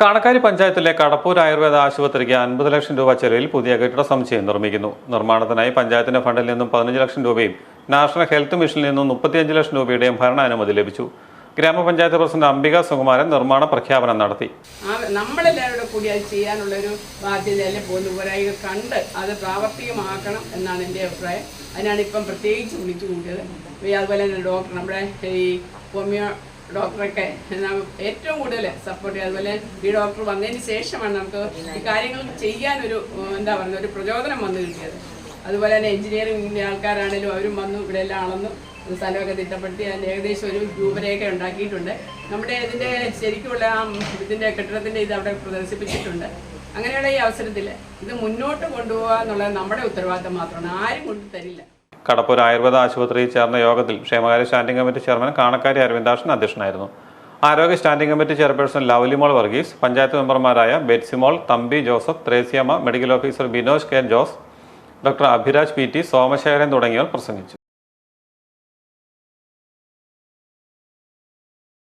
കാണക്കാരി പഞ്ചായത്തിലെ കടപ്പൂർ ആയുർവേദ ആശുപത്രിക്ക് അൻപത് ലക്ഷം രൂപ ചെലവിൽ പുതിയ കെട്ടിട സമുച്ചയം നിർമ്മിക്കുന്നു. നിർമ്മാണത്തിനായി പഞ്ചായത്തിന്റെ ഫണ്ടിൽ നിന്നും പതിനഞ്ച് ലക്ഷം രൂപയും നാഷണൽ ഹെൽത്ത് മിഷനിൽ നിന്നും മുപ്പത്തിയഞ്ച് ലക്ഷം രൂപയുടെയും ഭരണാനുമതി ലഭിച്ചു. ഗ്രാമപഞ്ചായത്ത് പ്രസിഡന്റ് അംബിക സുകുമാരൻ നിർമ്മാണ പ്രഖ്യാപനം നടത്തി. നമ്മളെല്ലാവരും കൂടി അത് ചെയ്യാനുള്ളൊരു ബാധ്യതയല്ലേ പോകുന്നു കണ്ട് അത് പ്രാവർത്തികമാക്കണം എന്നാണ് എന്റെ അഭിപ്രായം. അതിനാണ് ഇപ്പം പ്രത്യേകിച്ച് വിളിച്ചു കൂട്ടിയത്. അതുപോലെ തന്നെ ഡോക്ടർ നമ്മുടെ ഈ ഹോമിയോ ഡോക്ടറൊക്കെ ഏറ്റവും കൂടുതൽ സപ്പോർട്ട് ചെയ്യുക. അതുപോലെ ഈ ഡോക്ടർ വന്നതിന് ശേഷമാണ് നമുക്ക് ഈ കാര്യങ്ങൾ ചെയ്യാനൊരു എന്താ പറയുക ഒരു പ്രചോദനം വന്നു കിട്ടിയത്. അതുപോലെ തന്നെ എഞ്ചിനീയറിംഗിന്റെ ആൾക്കാരാണേലും അവരും വന്നു ഇവിടെ എല്ലാം അളന്നു സ്ഥലമൊക്കെ തിട്ടപ്പെടുത്തി അതിന് ഏകദേശം ഒരു രൂപരേഖ ഉണ്ടാക്കിയിട്ടുണ്ട്. നമ്മുടെ ഇതിന്റെ ശരിക്കുമുള്ള ആ ഇതിന്റെ കെട്ടിടത്തിന്റെ ഇത് അവിടെ പ്രദർശിപ്പിച്ചിട്ടുണ്ട്. അങ്ങനെയുള്ള ഈ അവസരത്തിൽ ഇത് മുന്നോട്ട് കൊണ്ടുപോകുക എന്നുള്ളത് നമ്മുടെ ഉത്തരവാദിത്തം മാത്രമാണ്. ആരും കൊണ്ടു തരില്ല. കടപ്പൂർ ആയുർവേദ ആശുപത്രിയിൽ ചേർന്ന യോഗത്തിൽ ക്ഷേമകാര്യ standing committee chairman Kanakkari Aravindakshan അധ്യക്ഷനായിരുന്നു. ആരോഗ്യ standing committee chairperson Lovelymol Varghese panchayat മെമ്പർമാരായ Betsymol Thampi Joseph Threasiamma medical officer Binoj K. Jose doctor Abhiraj P. T. Somasekharan തുടങ്ങിയവർ പ്രസംഗിച്ചു.